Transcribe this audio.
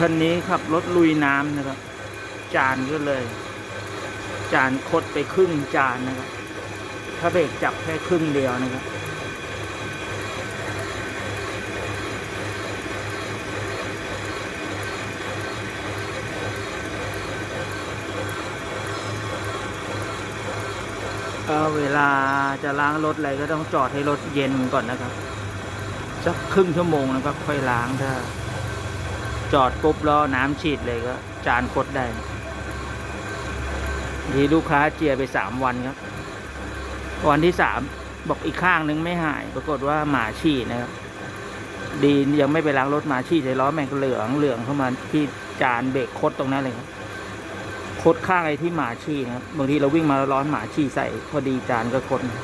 คันนี้ขับรถลุยน้ำนะครับ จานก็เลย จานคดไปครึ่งจานนะครับ ถ้าเบรกจับแค่ครึ่งเดียวนะครับก็เวลาจะล้างรถอะไรก็ต้องจอดให้รถเย็นก่อนนะครับ สักครึ่งชั่วโมงนะครับ ค่อยล้างถ้า จอดปุ๊บแล้วน้ำฉีดเลยก็ จานคดได้ ทีลูกค้าเจียไปสามวันครับ วันที่สามบอกอีกข้างนึงไม่หาย ปรากฏว่าหมาฉี่นะครับ ดียังไม่ไปล้างรถหมาฉี่ใส่ล้อแม่งเหลืองเหลืองเข้ามาที่จานเบรกคดตรงนั้นเลยครับคดข้างไอ้ที่หมาฉี่นะครับบางทีเราวิ่งมาร้อนหมาฉี่ใส่พอดีจานก็คดนะ